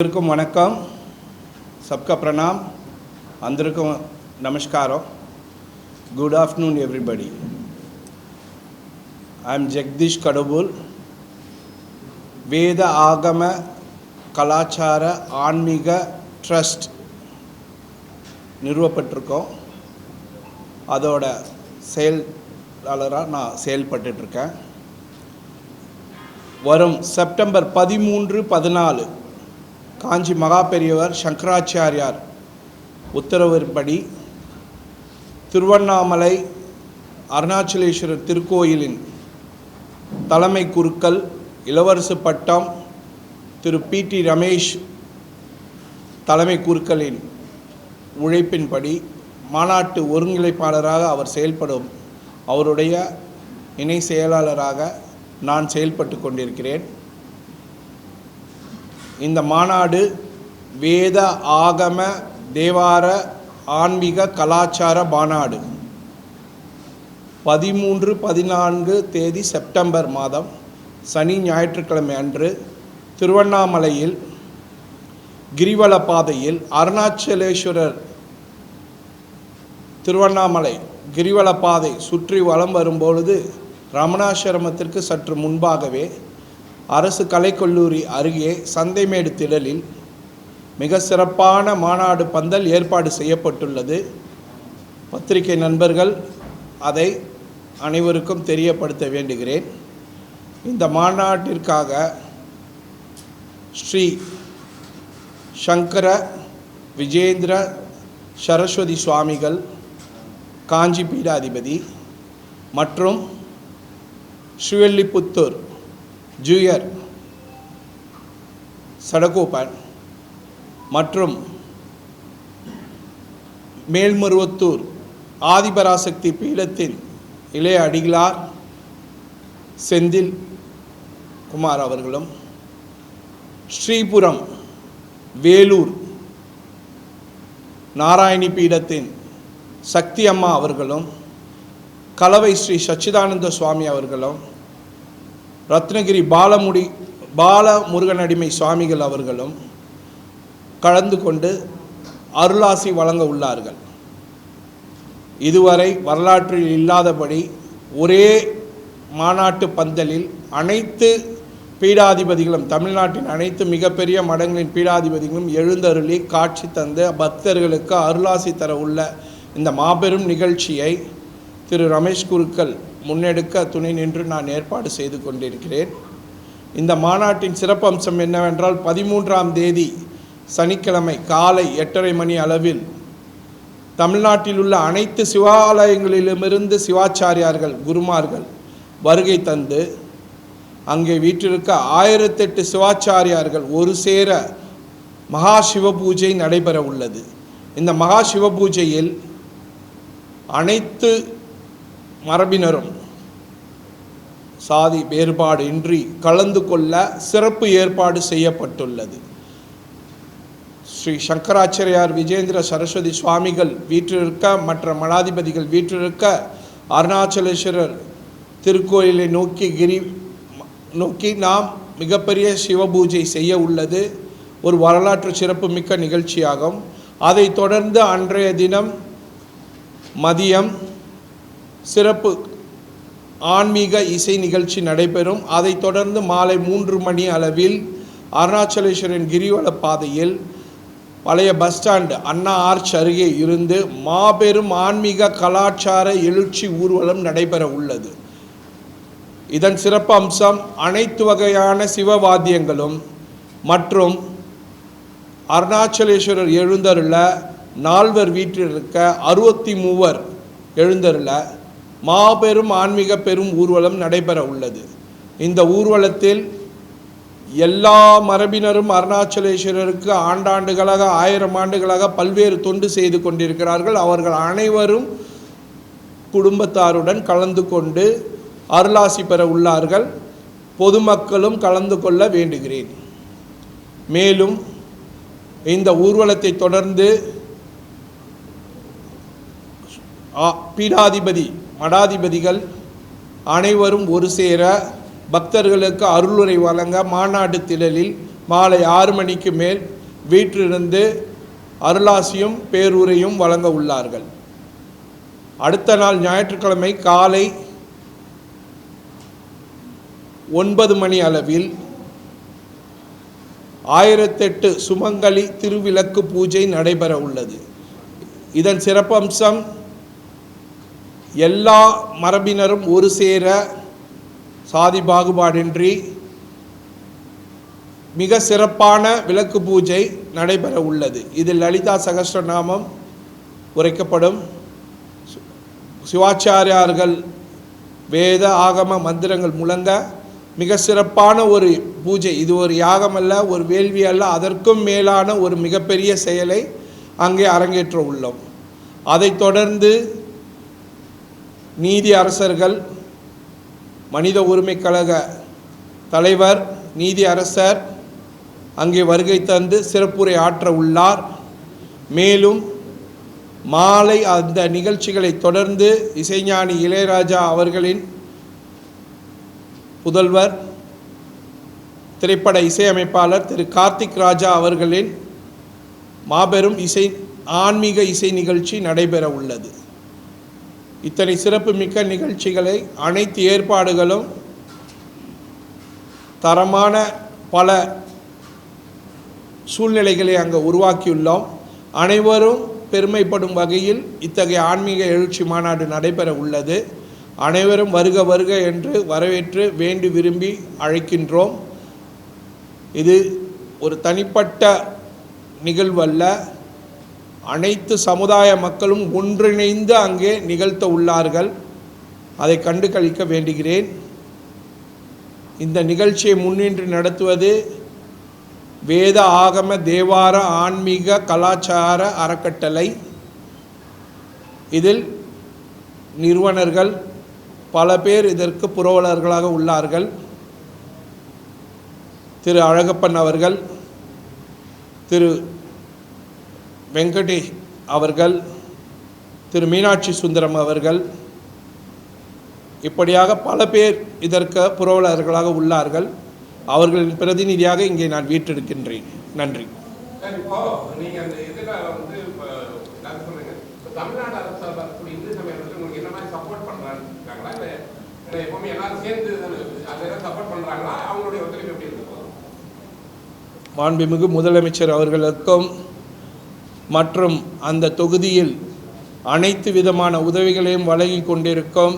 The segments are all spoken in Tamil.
எல்லோருக்கும் வணக்கம். சப்கா பிரணாம். அந்தருக்கும் நமஸ்காரம். Good afternoon everybody I am Jagdish கடவுல் வேத ஆகம கலாச்சார ஆன்மீக ட்ரஸ்ட் நிறுவப்பட்டிருக்கோம். அதோட செயலாளராக நான் செயல்பட்டுருக்கேன் வரும் செப்டம்பர் பதிமூன்று பதினாலு காஞ்சி மகா பெரியவர் சங்கராச்சாரியார் உத்தரவின்படி திருவண்ணாமலை அருணாச்சலேஸ்வரர் திருக்கோயிலின் தலைமை குருக்கள் இளவரசு பட்டம் திரு பி டி ரமேஷ் தலைமை குருக்களின் உழைப்பின்படி மாநாட்டு ஒருங்கிணைப்பாளராக அவர் செயல்படும் அவருடைய இணை செயலாளராக நான் செயல்பட்டு கொண்டிருக்கிறேன். இந்த மாநாடு வேத ஆகம தேவார ஆன்மீக கலாச்சார மாநாடு. பதிமூன்று பதினான்கு தேதி செப்டம்பர் மாதம் சனி ஞாயிற்றுக்கிழமை அன்று திருவண்ணாமலையில் கிரிவல பாதையில் அருணாச்சலேஸ்வரர் திருவண்ணாமலை கிரிவல பாதை சுற்றி வலம் வரும்பொழுது ரமணாசிரமத்திற்கு சற்று முன்பாகவே அரசு கலைக்கல்லூரி அருகே சந்தைமேடு திடலில் மிக சிறப்பான மாநாடு பந்தல் ஏற்பாடு செய்யப்பட்டுள்ளது. பத்திரிகை நண்பர்கள் அதை அனைவருக்கும் தெரியப்படுத்த வேண்டுகிறேன். இந்த மாநாட்டிற்காக ஸ்ரீ சங்கர விஜேந்திர சரஸ்வதி சுவாமிகள் காஞ்சி பீடாதிபதி மற்றும் ஸ்ரீவெல்லிபுத்தூர் ஜூயர் சடகோபன் மற்றும் மேல்மருவத்தூர் ஆதிபராசக்தி பீடத்தின் இளைய அடிகளார் செந்தில் குமார் அவர்களும் ஸ்ரீபுரம் வேலூர் நாராயணி பீடத்தின் சக்தி அம்மா அவர்களும் கலவை ஸ்ரீ சச்சிதானந்த சுவாமி அவர்களும் ரத்னகிரி பாலமுடி பாலமுருகனடிமை சுவாமிகள் அவர்களும் கலந்து கொண்டு அருளாசி வழங்க உள்ளார்கள். இதுவரை வரலாற்றில் இல்லாதபடி ஒரே மாநாட்டு பந்தலில் அனைத்து பீடாதிபதிகளும் தமிழ்நாட்டின் அனைத்து மிகப்பெரிய மடங்களின் பீடாதிபதிகளும் எழுந்தருளி காட்சி தந்து பக்தர்களுக்கு அருளாசி தர உள்ள இந்த மாபெரும் நிகழ்ச்சியை திரு ரமேஷ் குருக்கள் முன்னெடுக்க துணை நின்று நான் ஏற்பாடு செய்து கொண்டிருக்கிறேன். இந்த மாநாட்டின் சிறப்பம்சம் என்னவென்றால் பதிமூன்றாம் தேதி சனிக்கிழமை காலை எட்டரை மணி அளவில் தமிழ்நாட்டில் உள்ள அனைத்து சிவாலயங்களிலுமிருந்து சிவாச்சாரியார்கள் குருமார்கள் வருகை தந்து அங்கே வீற்றிருக்க ஆயிரத்தெட்டு சிவாச்சாரியார்கள் ஒரு சேர மகா சிவபூஜை நடைபெற உள்ளது. இந்த மகா சிவபூஜையில் அனைத்து மரபினரும் சாதி வேறுபாடு இன்றி கலந்து கொள்ள சிறப்பு ஏற்பாடு செய்யப்பட்டுள்ளது. ஸ்ரீ சங்கராச்சாரியார் விஜேந்திர சரஸ்வதி சுவாமிகள் வீற்றிருக்க மற்ற மடாதிபதிகள் வீற்றிருக்க அருணாச்சலேஸ்வரர் திருக்கோயிலை நோக்கி கிரி நோக்கி நாம் மிகப்பெரிய சிவபூஜை செய்ய உள்ளது. ஒரு வரலாற்று சிறப்புமிக்க நிகழ்ச்சியாகும். அதைத் தொடர்ந்து அன்றைய தினம் மதியம் சிறப்பு ஆன்மீக இசை நிகழ்ச்சி நடைபெறும். அதைத் தொடர்ந்து மாலை மூன்று மணி அளவில் அருணாச்சலேஸ்வரன் கிரிவல பாதையில் பழைய பஸ் ஸ்டாண்டு அண்ணா ஆர்ச் அருகே இருந்து மாபெரும் ஆன்மீக கலாச்சார எழுச்சி ஊர்வலம் நடைபெற உள்ளது. இதன் சிறப்பு அம்சம் அனைத்து வகையான சிவவாத்தியங்களும் மற்றும் அருணாச்சலேஸ்வரர் எழுந்தருள நால்வர் வீட்டில் இருக்க அறுபத்தி மூவர் எழுந்தருள மாபெரும் ஆன்மீக பெரும் ஊர்வலம் நடைபெற உள்ளது. இந்த ஊர்வலத்தில் எல்லா மரபினரும் அருணாச்சலேஸ்வரருக்கு ஆண்டாண்டுகளாக ஆயிரம் ஆண்டுகளாக பல்வேறு தொண்டு செய்து கொண்டிருக்கிறார்கள். அவர்கள் அனைவரும் குடும்பத்தாருடன் கலந்து கொண்டு அருளாசி பெற உள்ளார்கள். பொதுமக்களும் கலந்து கொள்ள வேண்டுகிறேன். மேலும் இந்த ஊர்வலத்தை தொடர்ந்து ஆ- பீடாதிபதி மடாதிபதிகள் அனைவரும் ஒரு சேர பக்தர்களுக்கு அருளுரை வழங்க மாநாடு திடலில் மாலை ஆறு மணிக்கு மேல் வீற்றிருந்து அருளாசியும் பேரூரையும் வழங்க உள்ளார்கள். அடுத்த நாள் ஞாயிற்றுக்கிழமை காலை ஒன்பது மணி அளவில் ஆயிரத்தெட்டு சுமங்கலி திருவிளக்கு பூஜை நடைபெற உள்ளது. இதன் சிறப்பம்சம் எல்லா மரபினரும் ஒரு சேர சாதி பாகுபாடின்றி மிக சிறப்பான விளக்கு பூஜை நடைபெற உள்ளது. இதில் லலிதா சகஸ்ரநாமம் உரைக்கப்படும். சிவாச்சாரியார்கள் வேத ஆகம மந்திரங்கள் முழங்க மிக சிறப்பான ஒரு பூஜை. இது ஒரு யாகம் அல்ல ஒரு வேள்வி அல்ல அதற்கும் மேலான ஒரு மிகப்பெரிய செயலை அங்கே அரங்கேற்ற உள்ளோம். அதைத் தொடர்ந்து நீதி அரசர்கள் மனித உரிமை கழக தலைவர் நீதி அரசர் அங்கே வருகை தந்து சிறப்புரை ஆற்ற உள்ளார். மேலும் மாலை அந்த நிகழ்ச்சிகளை தொடர்ந்து இசைஞானி இளையராஜா அவர்களின் புதல்வர் திரைப்பட இசையமைப்பாளர் திரு கார்த்திக் ராஜா அவர்களின் மாபெரும் இசை ஆன்மீக இசை நிகழ்ச்சி நடைபெற உள்ளது. இத்தனை சிறப்புமிக்க நிகழ்ச்சிகளை அனைத்து ஏற்பாடுகளும் தரமான பல சூழ்நிலைகளை அங்கே உருவாக்கியுள்ளோம். அனைவரும் பெருமைப்படும் வகையில் இத்தகைய ஆன்மீக எழுச்சி மாநாடு நடைபெற உள்ளது. அனைவரும் வருக வருக என்று வரவேற்று வேண்டி விரும்பி அழைக்கின்றோம். இது ஒரு தனிப்பட்ட நிகழ்வல்ல. அனைத்து சமுதாய மக்களும் ஒன்றிணைந்து அங்கே நிகழ்த்த உள்ளார்கள். அதை கண்டு கழிக்க வேண்டுகிறேன். இந்த நிகழ்ச்சியை முன்னின்று நடத்துவது வேத ஆகம தேவார ஆன்மீக கலாச்சார அறக்கட்டளை. இதில் நிறுவனர்கள் பல பேர் இதற்கு புரவலர்களாக உள்ளார்கள். திரு அழகப்பன் அவர்கள் திரு வெங்கடேஷ் அவர்கள் திரு மீனாட்சி சுந்தரம் அவர்கள் இப்படியாக பல பேர் இதற்கு புரவலர்களாக உள்ளார்கள். அவர்களின் பிரதிநிதியாக இங்கே நான் வீற்றிருக்கின்றேன். நன்றி. மாண்புமிகு முதலமைச்சர் அவர்களுக்கும் மற்றும் அந்த தொகுதியில் அனைத்து விதமான உதவிகளையும் வழங்கி கொண்டிருக்கும்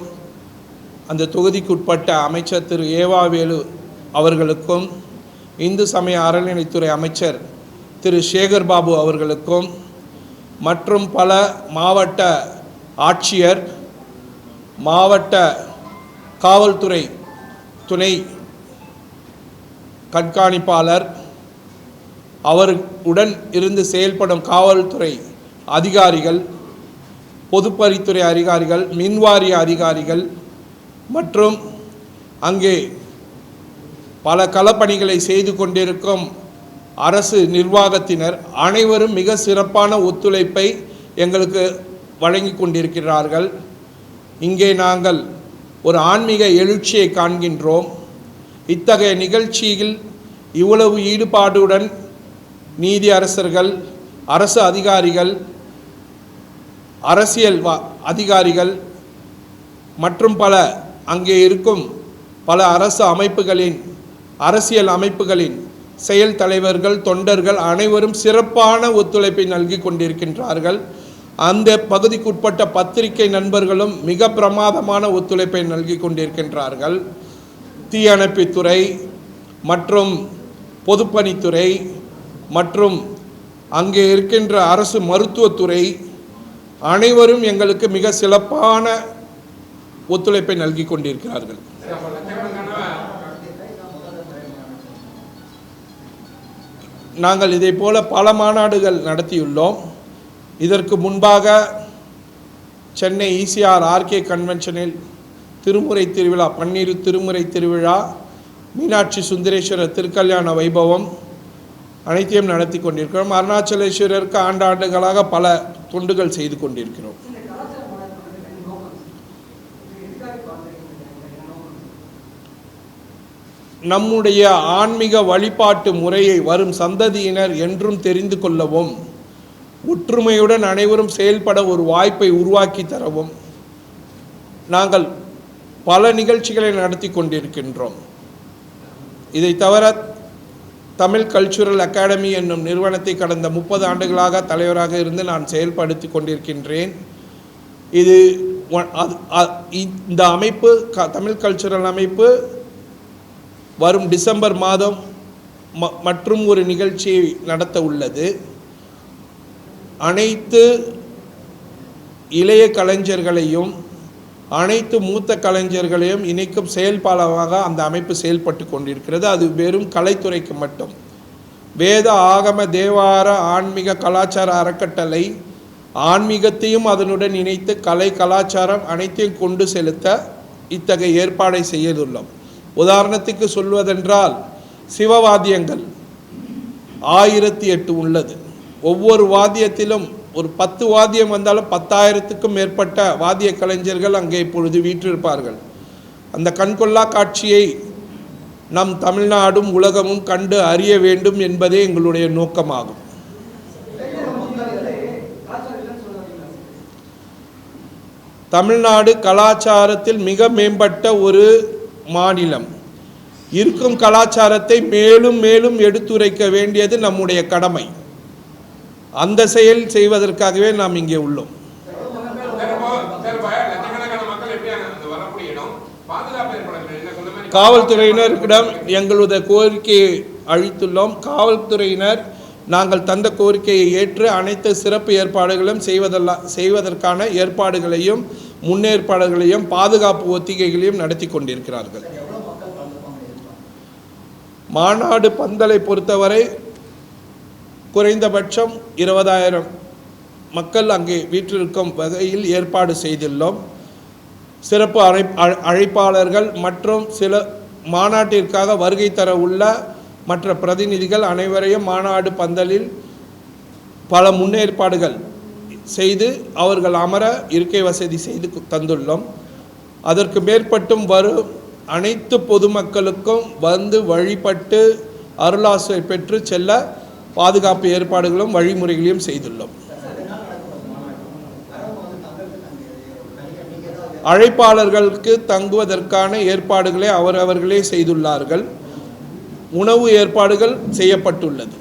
அந்த தொகுதிக்குட்பட்ட அமைச்சர் திரு. ஏவாவேலு அவர்களுக்கும் இந்து சமய அறநிலைத்துறை அமைச்சர் திரு. சேகர் பாபு அவர்களுக்கும் மற்றும் பல மாவட்ட ஆட்சியர் மாவட்ட காவல்துறை துணை கண்காணிப்பாளர் அவர் உடன் இருந்து செயல்படும் காவல்துறை அதிகாரிகள் பொதுப்பணித்துறை அதிகாரிகள் மின்வாரிய அதிகாரிகள் மற்றும் அங்கே பல களப்பணிகளை செய்து கொண்டிருக்கும் அரசு நிர்வாகத்தினர் அனைவரும் மிக சிறப்பான ஒத்துழைப்பை எங்களுக்கு வழங்கி கொண்டிருக்கிறார்கள். இங்கே நாங்கள் ஒரு ஆன்மீக எழுச்சியை காண்கின்றோம். இத்தகைய நிகழ்ச்சியில் இவ்வளவு ஈடுபாடுடன் நீதி அரசர்கள் அரசு அதிகாரிகள் அரசியல் அதிகாரிகள் மற்றும் பல அங்கே இருக்கும் பல அரசு அமைப்புகளின் அரசியல் அமைப்புகளின் செயல் தலைவர்கள் தொண்டர்கள் அனைவரும் சிறப்பான ஒத்துழைப்பை நல்கி கொண்டிருக்கின்றார்கள். அந்த பகுதிக்குட்பட்ட பத்திரிகை நண்பர்களும் மிக பிரமாதமான ஒத்துழைப்பை நல்கி கொண்டிருக்கின்றார்கள். தீயணைப்புத்துறை மற்றும் பொதுப்பணித்துறை மற்றும் அங்கே இருக்கின்ற அரசு மருத்துவத்துறை அனைவரும் எங்களுக்கு மிக சிறப்பான ஒத்துழைப்பை நல்கி கொண்டிருக்கிறார்கள். நாங்கள் இதை போல பல மாநாடுகள் நடத்தியுள்ளோம். இதற்கு முன்பாக சென்னை இசிஆர் ஆர்கே கன்வென்ஷனில் திருமுறை திருவிழா பன்னீர் திருமுறை திருவிழா மீனாட்சி சுந்தரேஸ்வரர் திருக்கல்யாண வைபவம் அனைத்தையும் நடத்தி கொண்டிருக்கிறோம். அருணாச்சலேஸ்வரருக்கு ஆண்டாண்டுகளாக பல தொண்டுகள் செய்து கொண்டிருக்கிறோம். நம்முடைய ஆன்மீக வழிபாட்டு முறையை வரும் சந்ததியினர் என்றும் தெரிந்து கொள்ளவும் ஒற்றுமையுடன் அனைவரும் செயல்பட ஒரு வாய்ப்பை உருவாக்கி தரவும் நாங்கள் பல நிகழ்ச்சிகளை நடத்தி கொண்டிருக்கின்றோம். இதை தவிர தமிழ் கல்ச்சுரல் அகாடமி என்னும் நிறுவனத்தை கடந்த முப்பது ஆண்டுகளாக தலைவராக இருந்து நான் செயல்படுத்தி கொண்டிருக்கின்றேன். இது அது- இந்த அமைப்பு க தமிழ் கல்ச்சுரல் அமைப்பு வரும் டிசம்பர் மாதம் ம- மற்றும் ஒரு நிகழ்ச்சியை நடத்த உள்ளது. அனைத்து இளைய கலைஞர்களையும் அனைத்து மூத்த கலைஞர்களையும் இணைக்கும் செயல்பாலமாக அந்த அமைப்பு செயல்பட்டு கொண்டிருக்கிறது. அது வெறும் கலைத்துறைக்கு மட்டும். வேத ஆகம தேவார ஆன்மீக கலாச்சார அறக்கட்டளை ஆன்மீகத்தையும் அதனுடன் இணைத்து கலை கலாச்சாரம் அனைத்தையும் கொண்டு செலுத்த இத்தகைய ஏற்பாடை செய்துள்ளோம். உதாரணத்துக்கு சொல்வதென்றால் சிவவாத்தியங்கள் ஆயிரத்தி எட்டு உள்ளது. ஒவ்வொரு வாத்தியத்திலும் ஒரு பத்து வாத்தியம் வந்தாலும் பத்தாயிரத்துக்கும் மேற்பட்ட வாத்திய கலைஞர்கள் அங்கே இப்பொழுது வீற்றிருப்பார்கள். அந்த கண்கொள்ளா காட்சியை நம் தமிழ்நாடும் உலகமும் கண்டு அறிய வேண்டும் என்பதே எங்களுடைய நோக்கமாகும். தமிழ்நாடு கலாச்சாரத்தில் மிக மேம்பட்ட ஒரு மாநிலம். இருக்கும் கலாச்சாரத்தை மேலும் மேலும் எடுத்துரைக்க வேண்டியது நம்முடைய கடமை. அந்த செயல் செய்வதற்காகவே நாம் இங்கே உள்ளோம். காவல்துறையினரிடம் எங்களுடைய கோரிக்கையை அளித்துள்ளோம். காவல்துறையினர் நாங்கள் தந்த கோரிக்கையை ஏற்று அனைத்து சிறப்பு ஏற்பாடுகளும் செய்வதெல்லாம் செய்வதற்கான ஏற்பாடுகளையும் முன்னேற்பாடுகளையும் பாதுகாப்பு ஒத்திகைகளையும் நடத்தி கொண்டிருக்கிறார்கள். மாநாடு பந்தலை பொறுத்தவரை குறைந்தபட்சம் இருபதாயிரம் மக்கள் அங்கே வீற்றிருக்கும் வகையில் ஏற்பாடு செய்துள்ளோம். சிறப்பு அழை அழ- அழைப்பாளர்கள் மற்றும் சில மாநாட்டிற்காக வருகை தர உள்ள மற்ற பிரதிநிதிகள் அனைவரையும் மாநாடு பந்தலில் பல முன்னேற்பாடுகள் செய்து அவர்கள் அமர இருக்கை வசதி செய்து தந்துள்ளோம். அதற்கு மேற்பட்டும் வரும் அனைத்து பொதுமக்களுக்கும் வந்து வழிபட்டு அருளாசை பெற்று செல்ல பாதுகாப்பு ஏற்பாடுகளும் வழிமுறைகளையும் செய்துள்ளோம். அழைப்பாளர்களுக்கு தங்குவதற்கான ஏற்பாடுகளை அவரவர்களே செய்துள்ளார்கள். உணவு ஏற்பாடுகள் செய்யப்பட்டுள்ளது.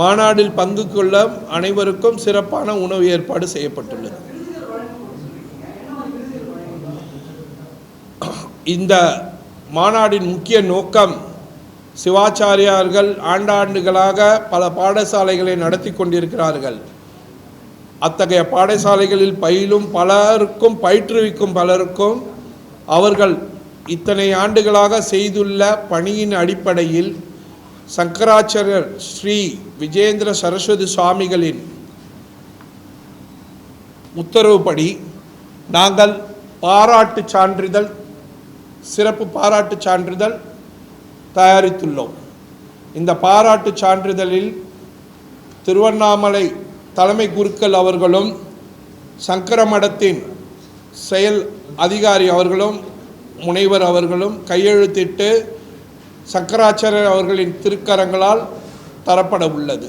மாநாட்டில் பங்கு கொள்ள அனைவருக்கும் சிறப்பான உணவு ஏற்பாடு செய்யப்பட்டுள்ளது. இந்த மாநாடின் முக்கிய நோக்கம் சிவாச்சாரியார்கள் ஆண்டாண்டுகளாக பல பாடசாலைகளை நடத்தி கொண்டிருக்கிறார்கள். அத்தகைய பாடசாலைகளில் பயிலும் பலருக்கும் பயிற்றுவிக்கும் பலருக்கும் அவர்கள் இத்தனை ஆண்டுகளாக செய்துள்ள பணியின் அடிப்படையில் சங்கராச்சாரியர் ஸ்ரீ விஜேந்திர சரஸ்வதி சுவாமிகளின் உத்தரவுப்படி நாங்கள் பாராட்டு சான்றிதழ் சிறப்பு பாராட்டு சான்றிதழ் தயாரித்துள்ளோம். இந்த பாராட்டு சான்றிதழில் திருவண்ணாமலை தலைமை குருக்கள் அவர்களும் சங்கரமடத்தின் செயல் அதிகாரி அவர்களும் முனைவர் அவர்களும் கையெழுத்திட்டு சங்கராச்சாரியர் அவர்களின் திருக்கரங்களால் தரப்பட உள்ளது.